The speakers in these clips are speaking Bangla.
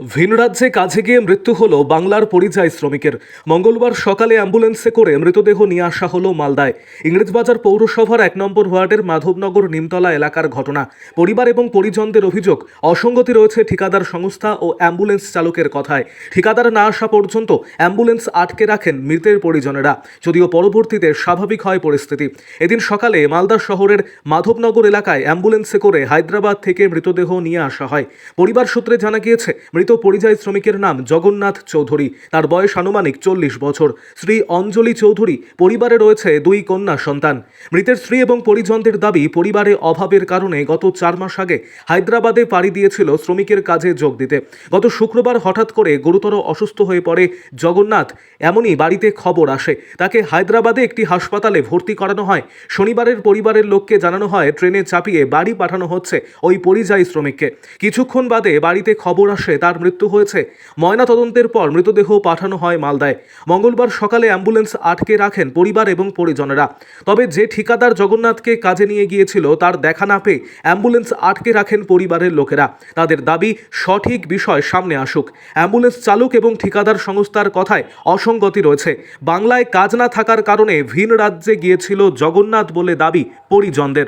ভিন রাজ্যে কাজে গিয়ে মৃত্যু হলো বাংলার পরিযায়ী শ্রমিকের। মঙ্গলবার সকালে অ্যাম্বুলেন্সে করে মৃতদেহ নিয়ে আসা হলো মালদায়। ইংরেজবাজার পৌরসভার এক নম্বর ওয়ার্ডের মাধবনগর নিমতলা এলাকার ঘটনা। পরিবার এবং পরিজনদের অভিযোগ, অসঙ্গতি রয়েছে ঠিকাদার সংস্থা ও অ্যাম্বুলেন্স চালকের কথায়। ঠিকাদার না আসা পর্যন্ত অ্যাম্বুলেন্স আটকে রাখেন মৃতের পরিজনেরা, যদিও পরবর্তীতে স্বাভাবিক হয় পরিস্থিতি। এদিন সকালে মালদা শহরের মাধবনগর এলাকায় অ্যাম্বুলেন্সে করে হায়দ্রাবাদ থেকে মৃতদেহ নিয়ে আসা হয়। পরিবার সূত্রে জানা গিয়েছে মৃত পরিযায়ী শ্রমিকের নাম জগন্নাথ চৌধুরী। তার বয়স আনুমানিক চল্লিশ বছর। শ্রী অঞ্জলি চৌধুরী, পরিবারে রয়েছে দুই কন্যা সন্তান। মৃতের স্ত্রী এবং পরিজনদের দাবি, পরিবারে অভাবের কারণে গত চার মাস আগে হায়দ্রাবাদে পাড়ি দিয়েছিল শ্রমিকের কাজে যোগ দিতে। গত শুক্রবার হঠাৎ করে গুরুতর অসুস্থ হয়ে পড়ে জগন্নাথ। এমনই বাড়িতে খবর আসে। তাকে হায়দ্রাবাদে একটি হাসপাতালে ভর্তি করানো হয়। শনিবারের পরিবারের লোককে জানানো হয়, ট্রেনে চাপিয়ে বাড়ি পাঠানো হচ্ছে ওই পরিযায়ী শ্রমিককে। কিছুক্ষণ বাদে বাড়িতে খবর আসে তার মৃত্যু হয়েছে। ময়না তদন্তের পর মৃতদেহ পাঠানো হয় মালদায়। মঙ্গলবার সকালে অ্যাম্বুলেন্স আটকে রাখেন পরিবার এবং পরিজনেরা। তবে যে ঠিকাদার জগন্নাথকে কাজে নিয়ে গিয়েছিল, তার দেখা না পেয়ে অ্যাম্বুলেন্স আটকে রাখেন পরিবারের লোকেরা। তাদের দাবি, সঠিক বিষয় সামনে আসুক। অ্যাম্বুলেন্স চালক এবং ঠিকাদার সংস্থার কথায় অসঙ্গতি রয়েছে। বাংলায় কাজ না থাকার কারণে ভিন রাজ্যে গিয়েছিল জগন্নাথ বলে দাবি পরিজনদের।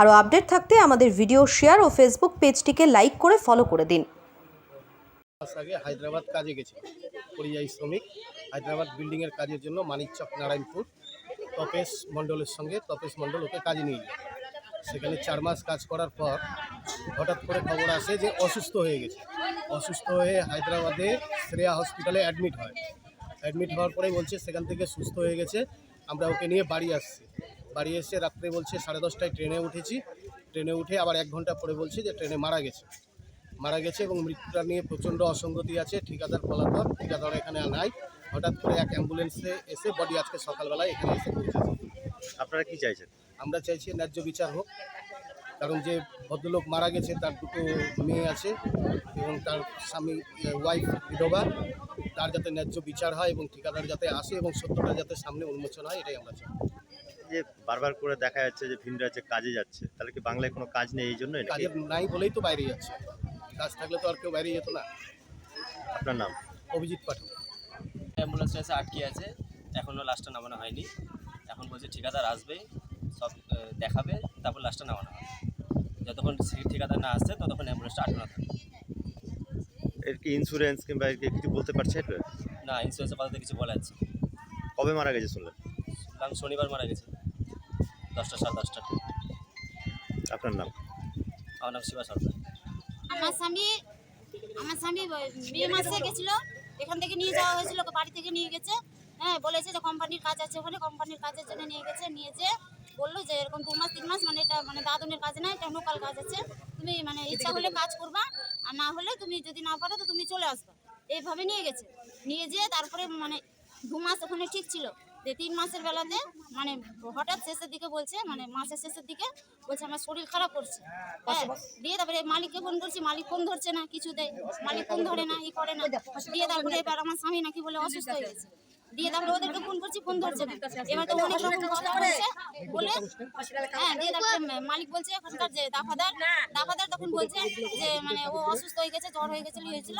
আরও আপডেট থাকতে আমাদের ভিডিও শেয়ার ও ফেসবুক পেজটিকে লাইক করে ফলো করে দিন। আগে হায়দ্রাবাদ কাজে গেছে। পরিযায়ী শ্রমিক, হায়দ্রাবাদ বিল্ডিংয়ের কাজের জন্য মানিকচক নারায়ণপুর, তপেশ মণ্ডলের সঙ্গে তপেশ মণ্ডল ওকে কাজে নিয়ে যায় সেখানে চার মাস কাজ করার পর হঠাৎ করে খবর আসে যে অসুস্থ হয়ে গেছে। অসুস্থ হয়ে হায়দ্রাবাদে শ্রেয়া হসপিটালে অ্যাডমিট হয়। অ্যাডমিট হওয়ার পরেই বলছে, সেখান থেকে সুস্থ হয়ে গেছে, আমরা ওকে নিয়ে বাড়ি আসছি। বাড়ি এসে রাত্রে বলছে সাড়ে দশটায় ট্রেনে উঠেছি। ট্রেনে উঠে আবার এক ঘণ্টা পরে বলছে যে ট্রেনে মারা গেছে। মারা গেছে এবং মৃত্যুটা নিয়ে প্রচণ্ড অসঙ্গতি আছে ঠিকাদার পলাতক ঠিকাদার এখানে নাই। হঠাৎ করে এক অ্যাম্বুলেন্সে এসে বডি আজকে সকালবেলায় এখানে এসে পৌঁছেছে। আপনারা কি চাইছেন? আমরা চাইছি ন্যায্য বিচার হোক কারণ যে ভদ্রলোক মারা গেছে তার দুটো মেয়ে আছে এবং তার স্বামী ওয়াইফ বিধবা তার যাতে ন্যায্য বিচার হয় এবং ঠিকাদার যাতে আসে এবং সত্যটা যাতে সামনে উন্মোচন হয় এটাই আমরা চাই। যে বারবার করে দেখা যাচ্ছে যে ভিন রাজ্যে কাজে যাচ্ছে তাহলে কি বাংলায় কোনো কাজ নেই এই জন্যই নাকি? নাই বলেই তো বাইরে যাচ্ছে। কাজ থাকলে তো আর কেউ বাইরে যেত না। আপনার নাম? অভিজিৎ পাঠক। অ্যাম্বুলেন্সটা এসে আটকে আছে। এখনও লাস্টটা নামানো হয়নি। এখন বলছে ঠিকাদার আসবে সব আহ, দেখাবে তারপর লাস্টটা নামানো হবে। যতক্ষণ সে- ঠিকাদার না আসছে ততক্ষণ অ্যাম্বুলেন্সটা আটকানো থাকবে। এর কি ইন্স্যুরেন্স কিংবা এর কি কিছু বলতে পারছে এটা না ইন্স্যুরেন্সের কথাতে কিছু বলা যাচ্ছে না। কবে মারা গেছে শুনলেন? শুনলাম শনিবার মারা গেছে। দশটা সাড়ে দশটা। আপনার নাম? আমার নাম শিবা সরকার। আমার স্বামী আমার স্বামী মে মাসে গেছিল এখান থেকে নিয়ে যাওয়া হয়েছিল বাড়ি থেকে নিয়ে গেছে। হ্যাঁ বলেছে যে কোম্পানির কাজ আছে ওখানে কোম্পানির কাজের জন্য নিয়ে গেছে নিয়ে যে বলল যে এরকম দু মাস তিন মাস মানে এটা মানে দাদনের কাজ না এটা লোকাল কাজ আছে। তুমি মানে ইচ্ছা হলে কাজ করবা আর না হলে তুমি যদি না পারো তো তুমি চলে আসবা। এইভাবে নিয়ে গেছে। নিয়ে যেয়ে তারপরে মানে দু মাস ওখানে ঠিক ছিল। যে তিন মাসের বেলাতে মানে হঠাৎ শেষের দিকে বলছে মানে মাসের শেষের দিকে বলছে আমার শরীর খারাপ করছে। হ্যাঁ দিয়ে তারপরে মালিককে ফোন করছি, মালিক ফোন ধরছে না, কিছু দেয়। মালিক ফোন ধরে না, ই করে না। দিয়ে তারপরে আমার স্বামী নাকি বলে অসুস্থ হয়ে গেছে। দিয়ে তারপরে ওদেরকে ফোন করছি ফোন ধরছে। না এবার তো অনেক রকম কথা বলছে বলে হ্যাঁ দিয়ে তারপরে মালিক বলছে এখানকার যে দাফাদার দাফাদার তখন বলছে যে মানে ও অসুস্থ হয়ে গেছে জ্বর হয়ে গেছিল হয়েছিল।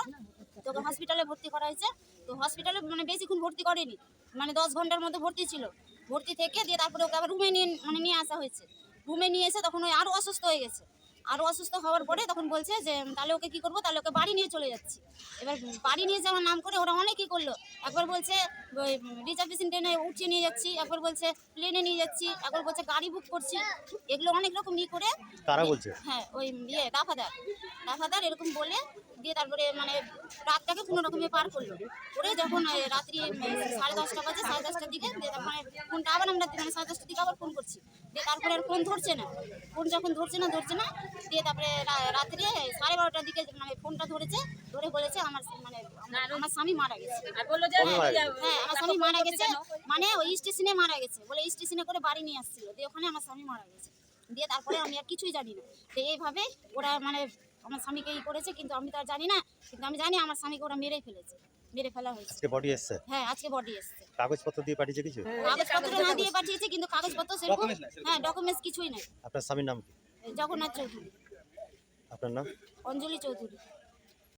তোকে হসপিটালে ভর্তি করা হয়েছে। তো হসপিটালে মানে বেশিক্ষণ ভর্তি করেনি। মানে দশ ঘণ্টার মধ্যে ভর্তি ছিল। ভর্তি থেকে দিয়ে তারপরে ওকে আবার রুমে নিয়ে মানে নিয়ে আসা হয়েছে। রুমে নিয়ে এসে তখন ওই আরও অসুস্থ হয়ে গেছে। আরও অসুস্থ হওয়ার পরে তখন বলছে যে তাহলে ওকে কি করব? তাহলে ওকে বাড়ি নিয়ে চলে যাচ্ছি। এবার বাড়ি নিয়ে যাওয়ার নাম করে ওরা অনেকই করল। একবার বলছে রিজার্ভেশন ট্রেনে উঠিয়ে নিয়ে যাচ্ছি একবার বলছে প্লেনে নিয়ে যাচ্ছি একবার বলছে গাড়ি বুক করছি এগুলো অনেক রকম ই করে কারা বলছে? হ্যাঁ ওই ইয়ে দাফাদার দাফাদার এরকম বলে দিয়ে তারপরে মানে রাতটাকে কোনো রকমে পার করল। করে যখন রাত্রি সাড়ে দশটা বাজে সাড়ে দশটার দিকে দিয়ে তারপরে ফোনটা আবার আমরা মানে সাড়ে দশটার দিকে আবার ফোন করছি। দিয়ে তারপরে আর ফোন ধরছে না ফোন যখন ধরছে না ধরছে না দিয়ে তারপরে রাত্রে সাড়ে বারোটার দিকে মানে ফোনটা ধরেছে ধরে বলেছে আমার মানে আমার- স্বামী মারা গেছে। গেছে? হ্যাঁ আমার স্বামী মারা গেছে। মানে ওই স্টেশনে মারা গেছে। বলে স্টেশনে করে বাড়ি নিয়ে আসছিল। দিয়ে ওখানে আমার স্বামী মারা গেছে। দিয়ে তারপরে আমি আর কিছুই জানি না। তো এইভাবে ওরা মানে আমার স্বামীকে ই করেছে কিন্তু আমি তো আর জানি না। কিন্তু আমি জানি আমার স্বামীকে ওরা মেরেই ফেলেছে। মেরে ফেলা হয়েছে। আজকে বডি এসছে? হ্যাঁ আজকে বডি এসছে। কাগজপত্র দিয়ে পাঠিয়েছে কিছু? কাগজপত্র না দিয়ে পাঠিয়েছে কিন্তু কাগজপত্র সেরকম হ্যাঁ ডকুমেন্টস কিছুই নেই। আপনার স্বামীর নাম কি? জগন্নাথ চৌধুরী। আপনার নাম? অঞ্জলি চৌধুরী।